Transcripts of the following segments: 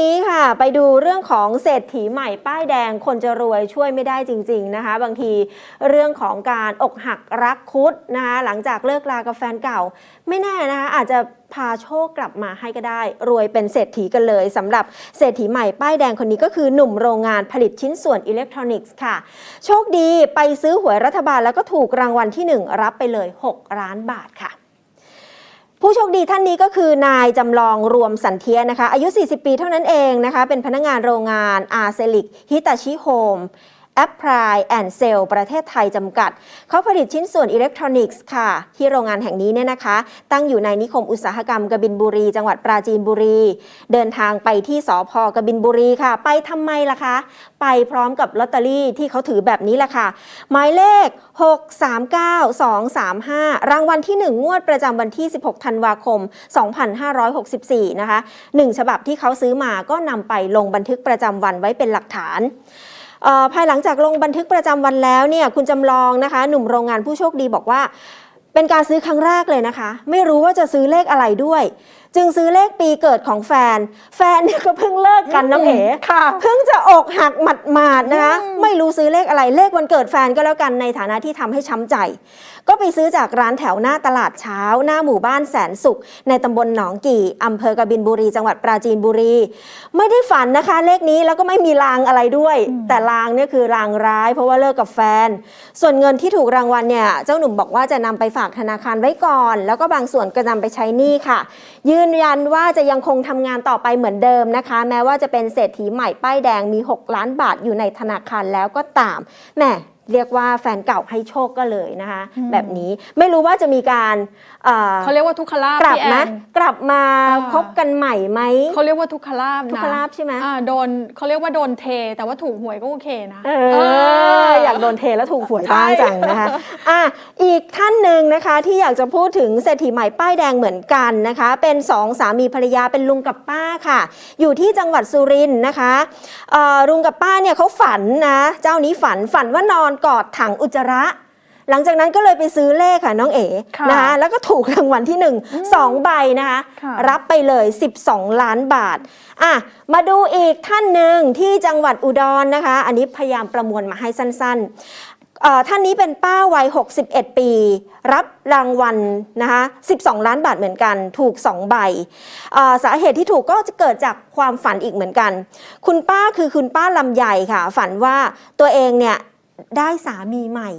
นี้ค่ะ ไปดูเรื่องของเศรษฐีใหม่ป้ายแดงคนจะรวยช่วยไม่ได้จริง ๆนะคะ บางทีเรื่องของการอกหักรักคุดนะคะหลังจากเลิกลากับแฟนเก่า ไม่แน่นะคะอาจจะพาโชคกลับมาให้ก็ได้ รวยเป็นเศรษฐีกันเลยสำหรับเศรษฐีใหม่ป้ายแดงคนนี้ก็คือหนุ่มโรงงานผลิตชิ้นส่วนอิเล็กทรอนิกส์ค่ะ โชคดีไปซื้อหวยรัฐบาลแล้วก็ถูกรางวัลที่หนึ่งรับไปเลย 6 ล้านบาทค่ะ ผู้โชคดีท่านนี้ก็คือนายจำลองรวมสันเทียนะคะ อายุ 40 ปีเท่านั้นเองนะคะ เป็นพนักงานโรงงานอาเซลิกฮิตาชิโฮม แอปพลายแอนเซลประเทศไทยจำกัด เขาผลิตชิ้นส่วนอิเล็กทรอนิกส์ค่ะ ที่โรงงานแห่งนี้เนี่ยนะคะ ตั้งอยู่ในนิคมอุตสาหกรรมกบินบุรี จังหวัดปราจีนบุรี เดินทางไปที่สพกบินบุรีค่ะ ไปทำไมล่ะคะ ไปพร้อมกับลอตเตอรี่ที่เขาถือแบบนี้แหละค่ะ หมายเลข 639235 รางวัลที่ 1 งวดประจำวันที่ 16 ธันวาคม 2564 นะคะ 1 ฉบับที่เขาซื้อมาก็นำไปลงบันทึกประจำวันไว้เป็นหลักฐาน ภายหลังจากลงบันทึกประจำวันแล้วเนี่ยคุณจำลองนะคะ หนุ่มโรงงานผู้โชคดีบอกว่า เป็นการซื้อครั้งแรกเลยนะคะ ไม่รู้ว่าจะซื้อเลขอะไรด้วย จึงซื้อเลขปีเกิดของแฟน แฟนเนี่ยก็เพิ่งเลิกกันน้องเอ๋ค่ะเพิ่งจะอกหักหมัดๆนะคะอืมไม่รู้ซื้อเลขอะไรเลขวันเกิดแฟนก็แล้วกันในฐานะที่ทำให้ช้ำใจ ก็ไปซื้อจากร้านแถวหน้าตลาดเช้า หน้าหมู่บ้านแสนสุข ในตำบลหนองกี่อำเภอกบินบุรี จังหวัดปราจีนบุรี ไม่ได้ฝันนะคะ เลขนี้แล้วก็ไม่มีลางอะไรด้วย แต่ลางเนี่ยคือลางร้าย เพราะว่าเลิกกับแฟน ส่วนเงินที่ถูกรางวัลเนี่ยเจ้าหนุ่มบอกว่าจะนำไปฝากธนาคารไว้ก่อน แล้วก็บางส่วนก็นำไปใช้หนี้ค่ะ ยืนยันว่าจะยังคงทำงานต่อไปเหมือนเดิมนะคะ แม้ว่าจะเป็นเศรษฐีใหม่ป้ายแดงมี 6 ล้านบาทอยู่ในธนาคารแล้วก็ตามแหม เรียกว่าแฟนเก่าให้โชคก็เลยนะคะอืมแบบนี้ไม่รู้ว่าจะมีการเอ่อเขาเรียกว่าทุกขลาบกลับพี่ไหมแอนกลับมาอ่าคบกันใหม่ไหมเขาเรียกว่าทุกขลาบนะทุกขลาภใช่ไหมอ่าโดนเขาเรียกว่าโดนเท แต่ว่าถูกหวยก็โอเคนะเอเอออยากโดนเทแล้วถูกหวยบ้างใช่จังนะคะอะอีกท่านหนึ่งนะคะที่อยากจะพูดถึงเศรษฐีใหม่ป้ายแดงเหมือนกันนะคะ เป็นสองสามีภรรยาเป็นลุงกับป้าค่ะ อยู่ที่จังหวัดสุรินทร์นะคะเอ่อลุงกับป้าเนี่ยเขาฝันนะเจ้านี้ฝันฝันว่านอนกอดถังอุจจาระ หลังจากนั้นก็เลยไปซื้อเลขค่ะน้องเอ๋ค่ะนะคะแล้วก็ถูกรางวัลที่หนึ่งสองใบนะคะค่ะ รับไปเลย 12 ล้านบาทอะมาดูอีกท่านหนึ่งที่จังหวัดอุดรนะคะ อันนี้พยายามประมวลมาให้สั้นๆเอ่อท่านนี้เป็นป้าวัย 61 ปี รับรางวัลนะคะ12 ล้านบาทเหมือนกันถูก 2 ใบเอ่อสาเหตุที่ถูกก็จะเกิดจากความฝันอีกเหมือนกัน คุณป้าคือคุณป้าลำใหญ่ค่ะ ฝันว่าตัวเองเนี่ย ได้สามีใหม่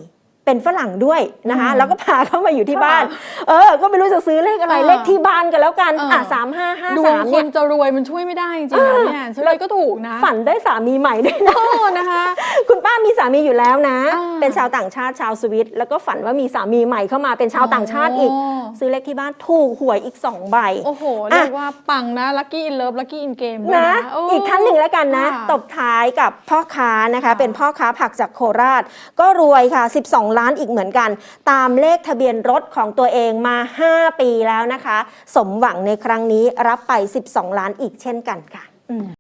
เป็นฝรั่งด้วยนะคะอืมแล้วก็พาเข้ามาอยู่ที่ค่ะบ้าน เออ ก็ไม่รู้จะซื้อเลขอะไรอ่าเลขที่บ้านกันแล้วกันอ่าอะสามห้าห้าดวสางมคเนี่ยนจะรวยมันช่วยไม่ได้จริงๆนะพี่แอนซื้ออะไรก็ถูกนะ ฝันได้สามีใหม่ด้วยนะโอ้นะคะ คุณป้ามีสามีอยู่แล้วนะอ่าเป็นชาวต่างชาติชาวสวิตแล้วก็ฝันว่ามีสามีใหม่เข้ามาเป็นชาวต่างชาติอีกโซื้อเลขที่บ้านถูกหวยอีกสองใบโอ้โหอะเรียกว่าปังนะลัคกี้อินเลิฟลัคกี้อินเกมด้วยนะนะโอีกท่านหนึ่งแล้วกันนะค่ะตบท้ายกับพ่อค้านะคะค่ะเป็นพ่อค้าผักจากโคราช ก็รวยค่ะ 12ล้านอีกเหมือนกัน ตามเลขทะเบียนรถของตัวเองมา 5 ปีแล้วนะคะ สมหวังในครั้งนี้รับไป 12 ล้านอีกเช่นกันค่ะ